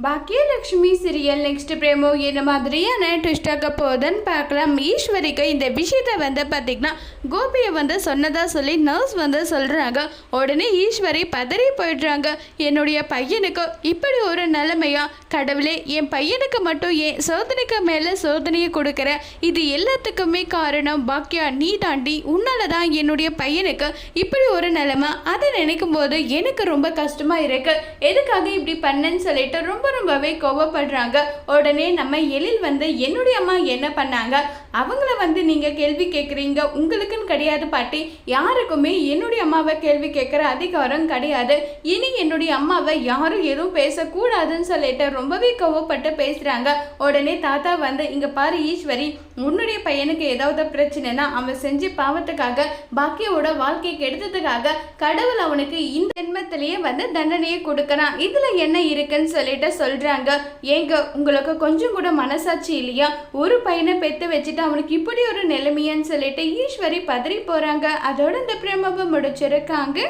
Baakiyalakshmi serial next பிரேமோ என்ன மாதிரியான ட்விஸ்டாக போகுதுன்னு பார்க்கலாம். ஈஸ்வரிக்கு இந்த விஷயத்தை வந்து பார்த்திங்கன்னா கோபியை வந்து சொன்னதாக சொல்லி நர்ஸ் வந்து சொல்கிறாங்க உடனே ஈஸ்வரி பதறி போயிடுறாங்க. என்னுடைய பையனுக்கு இப்படி ஒரு நிலைமையா? கடவுளே என் பையனுக்கு மட்டும் ஏன் சோதனைக்கு மேலே சோதனையை கொடுக்குற? இது எல்லாத்துக்குமே காரணம் பாக்கியா நீ தாண்டி உன்னால தான் என்னுடைய பையனுக்கு இப்படி ஒரு நிலைமை. அதை நினைக்கும் போது எனக்கு ரொம்ப கஷ்டமாக இருக்குது எதுக்காக இப்படி பண்ணேன்னு சொல்லிட்டு ரொம்ப ரொம்ப ரொம்பவே கோவப்படுறாங்க. உடனே நம்ம எழில் வந்து என்னுடைய அம்மா என்ன பண்ணாங்க? அவங்கள வந்து நீங்க கேள்வி கேட்குறீங்க உங்களுக்குன்னு கிடையாது பாட்டி. யாருக்குமே என்னுடைய அம்மாவை கேள்வி கேட்குற அதிகாரம் கிடையாது. இனி என்னுடைய அம்மாவை யாரும் எதுவும் பேசக்கூடாதுன்னு சொல்லிட்டு ரொம்பவே கோவப்பட்டு பேசுறாங்க. உடனே தாத்தா வந்து இங்க பாரு ஈஸ்வரி உன்னுடைய பையனுக்கு ஏதாவது பிரச்சனைனா அவன் செஞ்சு பாவத்துக்காக பாக்கியோட வாழ்க்கை கெடுத்ததுக்காக கடவுள் அவனுக்கு இந்த ஜென்மத்திலேயே வந்து தண்டனையை கொடுக்கறான் இதுல என்ன இருக்குன்னு சொல்லிட்டு சொல்றாங்க. ஏங்க உங்களுக்கு கொஞ்சம் கூட மனசாட்சி இல்லையா? ஒரு பையனை பெத்து வச்சுட்டு அவனுக்கு இப்படி ஒரு நிலைமையான்னு சொல்லிட்டு ஈஸ்வரி பதறி போறாங்க. அதோட இந்த பிரமபம் முடிச்சிருக்காங்க